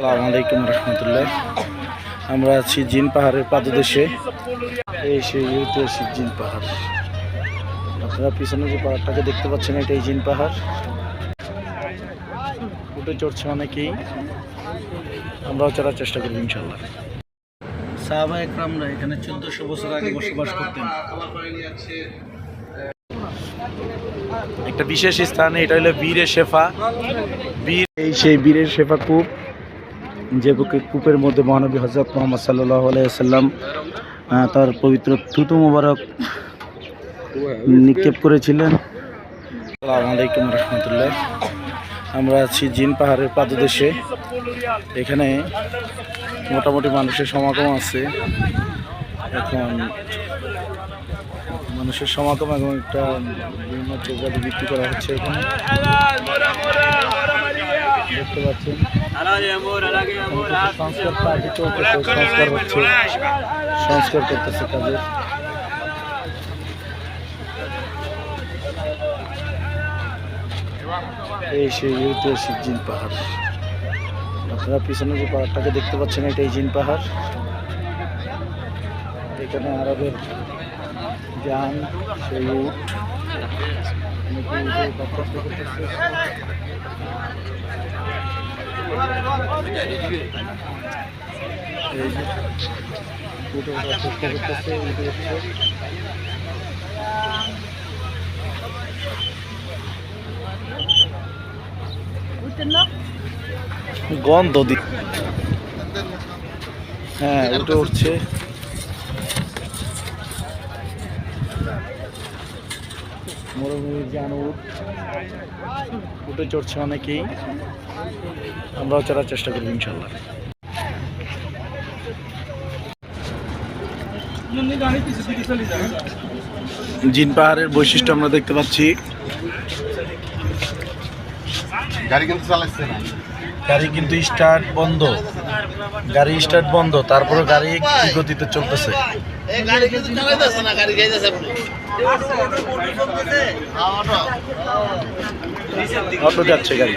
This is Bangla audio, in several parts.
আসসালামু আলাইকুম রহমতুল্লাহ। আমরা আছি জিন পাহাড়ের পাদদেশে। এই সেই ঐতিহাসিক জিন পাহাড়। আপনারা পিছনে যে পাহাড়টাকে দেখতে পাচ্ছেন, এটাই জিন পাহাড়। উঠে চড়ছে অনেকেই। আমরাও চড়ার চেষ্টা করব ইনশাল্লাহ সাহাবা একরামরা এখানে চোদ্দশো বছর আগে বসবাস করতেন। একটা বিশেষ স্থান এটা হলো বীরের শেফা। বীর এই সেই বীরের শেফা কূপ। যে বুকে- কূপের মধ্যে মহানবী হজরত মোহাম্মদ সাল্লাহ আলাইসাল্লাম তার পবিত্র থুতু মোবারক নিক্ষেপ করেছিলেন। আসসালামু আলাইকুম রহমতুল্লাহ। আমরা আছি জিন পাহাড়ের পাদদেশে। এখানে মোটামুটি মানুষের সমাগম আছে। এখন মানুষের সমাগম এবং একটা বিভিন্ন চৌকাটি বিক্রি করা হচ্ছে এখানে। দেখতে পাচ্ছেন। সংস্কার কাজ সংস্কার হচ্ছে। সংস্কার করতেছে কাজের। এই সেই ঐতিহাসিক জিন পাহাড়। আপনারা পিছনে যে পাহাড়টাকে দেখতে পাচ্ছেন এটাই জিন পাহাড়। এখানে আরবের যান সেই উঠে কষ্ট করতেছে এই যে উঠে ওঠার চেষ্টা করতেছে উঠে উঠছে গন্ধ দি হ্যাঁ উঠে উঠছে। মরুভূমির যান উঠ উঠে চড়ছে অনেকেই। আমরাও চড়ার চেষ্টা করব ইনশাল্লাহ। জিন পাহাড়ের বৈশিষ্ট্য আমরা দেখতে পাচ্ছি। গাড়ি কিন্তু চালাচ্ছে না। গাড়ি কিন্তু স্টার্ট বন্ধ। গাড়ি স্টার্ট বন্ধ তারপরে গাড়ি কি গতিতে চলতেছে। এই গাড়ি অটো যাচ্ছে গাড়ি।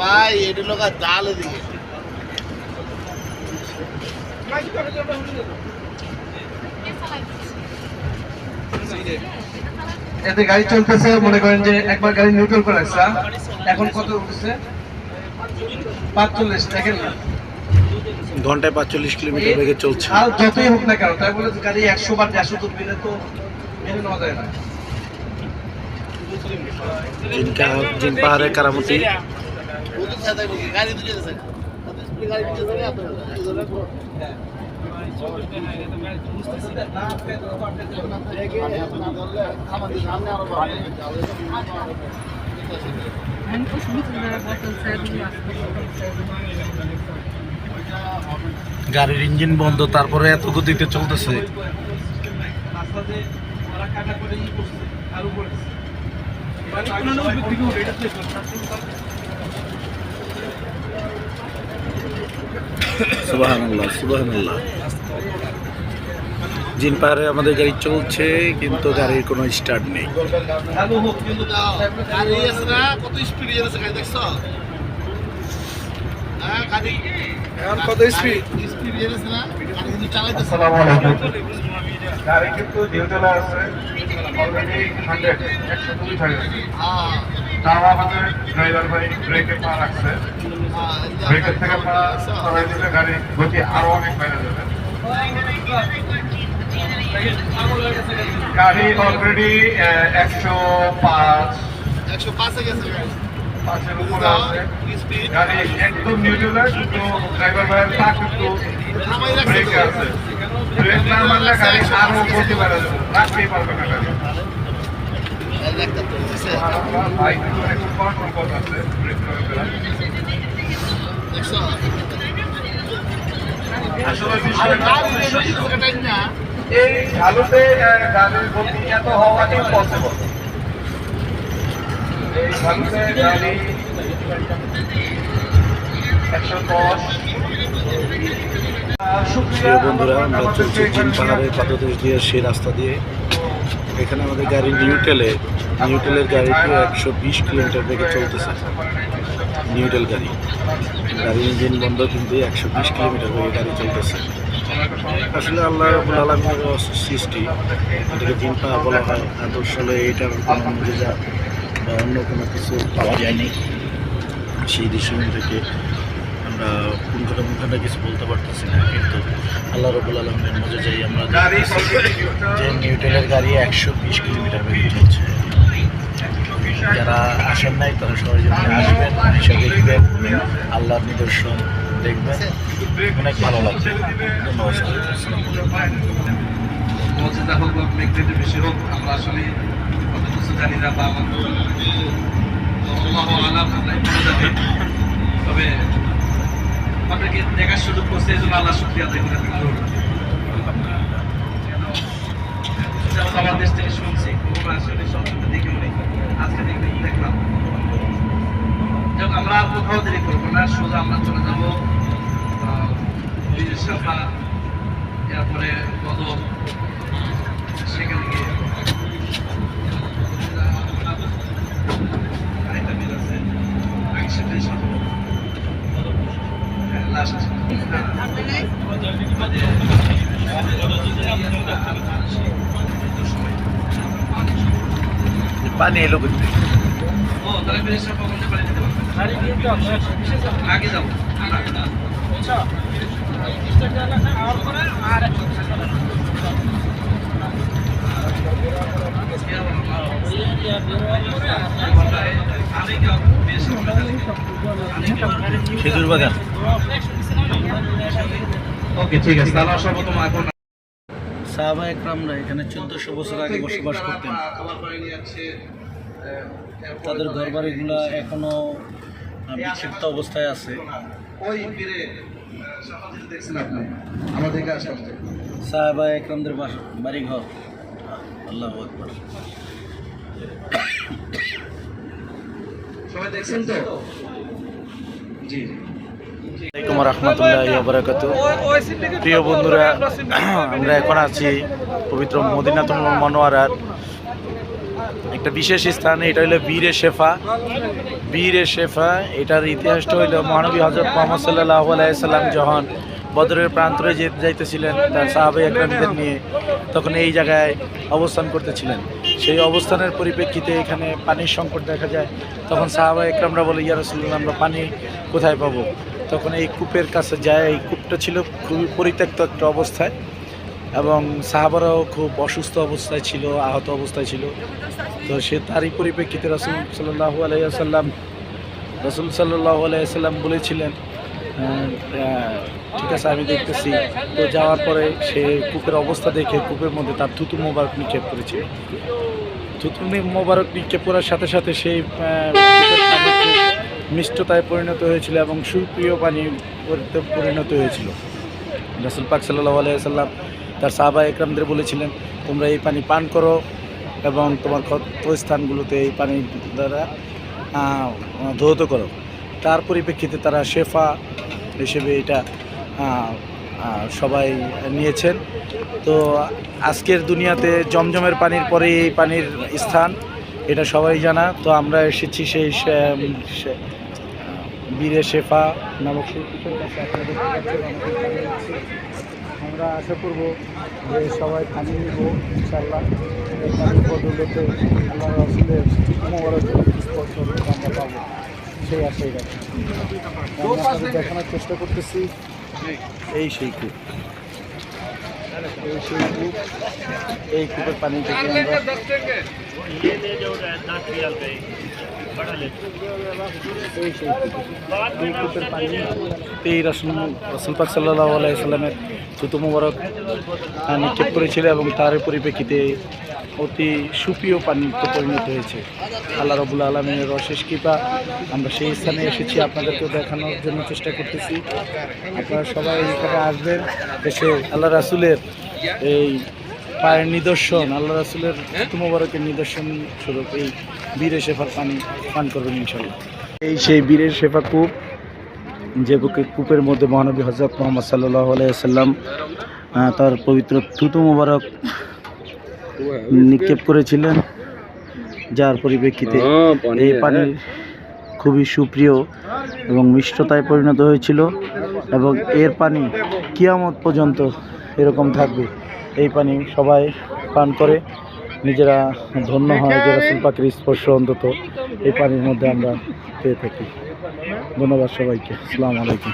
ভাই এটা লোক জাল এদিকে। এতে গাড়ি চলতেছে মনে করেন যে একবার গাড়ি নিউট্রাল করে রাখছে এখন কত উঠছে? পাঁচচল্লিশ দেখেন না? ঘন্টায় পাঁচচল্লিশ কিলোমিটার বেগে চলছে। আর যতই হোক না কেন তাই বলে গাড়ি একশো বার দেড়শো তো মেনে নেওয়া যায় না। Wir was uns selber lassen. গাড়ির ইঞ্জিন বন্ধ, তারপরে এত গতিতে চলতেছে রাস্তাতে আর উপরে জিন পাহাড়ে আমাদের গাড়ি চলছে কিন্তু গাড়ির কোনো স্টার্ট নেই। কত স্পিড গাড়ি হ্যাঁ কিন্তু আছে। অলরেডি হান্ড্রেড একশো কুড়ি হয়ে গেছে তাও আমাদের ড্রাইভার ভাই ব্রেকে পা রাখছে। ব্রেকের থেকে পা সরাই দিলে গাড়ি গতি আরও অনেক বাইরে যাবে। গাড়ি অলরেডি একশো পাঁচ। একশো পাঁচে গেছে পাঁচের উপরে আছে। গাড়ি একদম নিউট্রাল কিন্তু ড্রাইভার ভাইয়ের পা কিন্তু ব্রেকে আছে। ব্রেক না মারলে গাড়ি আরও গতি বাইরে যাবে। রাখতেই পারবে না গাড়ি। হওয়া বন্ধুরা আমরা চলছি পাহাড়ের পাদদেশ দিয়ে সেই রাস্তা দিয়ে। এখানে আমাদের গাড়ি নিউটেলে নিউটেলের গাড়িটি একশো বিশ কিলোমিটার বেগে চলতেছে। নিউটেল গাড়ি। গাড়ির ইঞ্জিন বন্ধ কিন্তু একশো বিশ কিলোমিটার হয়ে গাড়ি চলতেছে। আসলে আল্লাহ রবুল আলমীর সৃষ্টি, এটাকে দিন পাওয়া বলা হয়। হলে এটার কোনো মর্যাদা বা অন্য কোনো কিছু পাওয়া যায়নি। সেই দৃশ্যমান থেকে আমরা কোন কোনো মুখে কিছু বলতে পারতেছি না, কিন্তু আল্লাহ রবুল আলমের মজা যাই আমরা যে নিউটেলের গাড়ি একশো বিশ কিলোমিটার বেগে চলছে। যারা আসেন নাই, তারা সবাই যদি আসবেন এসে দেখবেন, আল্লাহর নিদর্শন দেখবেন। অনেক ভালো লাগবে। আলাইকুম। হোক বা ব্যক্তিগত বিষয় হোক, আমরা আসলে অত কিছু জানি না, বা ভালো তবে আপনাকে দেখার সুযোগ করছে, এই জন্য আল্লাহ শুক্রিয়া আদায় করে। আমার দেশ থেকে শুনছি দেখে দেখলাম। আমরা কোথাও দেরি করব না, সোজা আমরা চলে যাব বিজয় সাফা এরপরে কদম পানি এলো যাব। খেজুর বাগান ওকে ঠিক আছে তাহলে সর্বপ্রথম এখন সাহাবা একরামরা এখানে চোদ্দশো বছর আগে বসবাস করতেন। তাদের ঘর বাড়িগুলো এখনও বিক্ষিপ্ত অবস্থায় আছে। সাহাবা একরামদের বাড়ি ঘর আল্লাহ আকবর। সবাই দেখছেন তো? জি। আসসালামাইকুম রহমতুল্লাহ বারাকাত প্রিয় বন্ধুরা আমরা এখন আছি পবিত্র মদিনাতুল মনোয়ারার একটা বিশেষ স্থান, এটা হলো বীরে শেফা। বীরে শেফা, এটার ইতিহাসটা হইল মহানবী হজরত মোহাম্মদ সাল্লাহ আলাইসাল্লাম যখন বদরের প্রান্তরে যেতে যাইতেছিলেন তার সাহাবে একরামদের নিয়ে, তখন এই জায়গায় অবস্থান করতেছিলেন। সেই অবস্থানের পরিপ্রেক্ষিতে এখানে পানির সংকট দেখা যায়। তখন সাহাবা একরামরা বলে, ইয়া রসুল্লাহ আমরা পানি কোথায় পাবো? তখন এই কূপের কাছে যায়, এই কূপটা ছিল খুবই পরিত্যক্ত একটা অবস্থায়। এবং সাহাবারাও খুব অসুস্থ অবস্থায় ছিল, আহত অবস্থায় ছিল। তো সে তারই পরিপ্রেক্ষিতে রসুল সাল্লাহু আলাইসাল্লাম রসুল সাল্লাহ আলাইসাল্লাম বলেছিলেন ঠিক আছে, আমি দেখতেছি। তো যাওয়ার পরে সে কূপের অবস্থা দেখে, কূপের মধ্যে তার থুতু মোবারক নিক্ষেপ করেছে থুতু মোবারক নিক্ষেপ করার সাথে সাথে সেই মিষ্টতায় পরিণত হয়েছিল এবং সুপ্রিয় পানি পরিণত হয়েছিল। রসুল পাক সাল্লাহ আলাইসাল্লাম তার সাহাবা একরামদের বলেছিলেন, তোমরা এই পানি পান করো এবং তোমার ক্ষত স্থানগুলোতে এই পানি দ্বারা ধৌত করো। তার পরিপ্রেক্ষিতে তারা শেফা হিসেবে এটা সবাই নিয়েছেন। তো আজকের দুনিয়াতে জমজমের পানির পরে এই পানির স্থান, এটা সবাই জানা। তো আমরা এসেছি সেই বীরে শেফা নামক আমরা আশা করব যে সবাই পানি নিব ইনশাল্লাহ বদলতে আল্লাহ রসুলের মোবারক স্পর্শ আমরা পাবো সেই আশাই রাখি। দেখানোর চেষ্টা করতেছি। এই সেই কূপ। এই সেই কূপ। এই কূপের পানি থেকে আমরা এই রসুল রসুল পাক সাল্লাহ আলাইসাল্লামের থুতু মোবারক নিক্ষেপ করেছিল এবং তার পরিপ্রেক্ষিতে অতি সুপ্রিয় পানিতে পরিণত হয়েছে। আল্লাহ রবুল আলমিনের অশেষ কৃপা। আমরা সেই স্থানে এসেছি আপনাদেরকে দেখানোর জন্য চেষ্টা করতেছি। আপনারা সবাই এখানে আসবেন, এসে আল্লাহ রাসুলের এই পায়ের নিদর্শন আল্লাহ রাসুলের থুতু মোবারকের নিদর্শন স্বরূপ এই বীরে শেফার পানি পান করবেন ইনশাল্লাহ এই সেই বীরের শেফা কূপ যে বুকে- কূপের মধ্যে মহানবী হজরত মোহাম্মদ সাল্লাহ আলাইসাল্লাম তার পবিত্র তুতু মোবারক নিক্ষেপ করেছিলেন যার পরিপ্রেক্ষিতে এই পানির খুবই সুপ্রিয় এবং মিষ্টতায় পরিণত হয়েছিল এবং এর পানি কিয়ামত পর্যন্ত এরকম থাকবে। এই পানি সবাই পান করে। নিজেরা ধন্য হয় যে রাসুল পাখির স্পর্শ অন্তত এই পানির মধ্যে আমরা পেয়ে থাকি। ধন্যবাদ সবাইকে। আসসালামু আলাইকুম।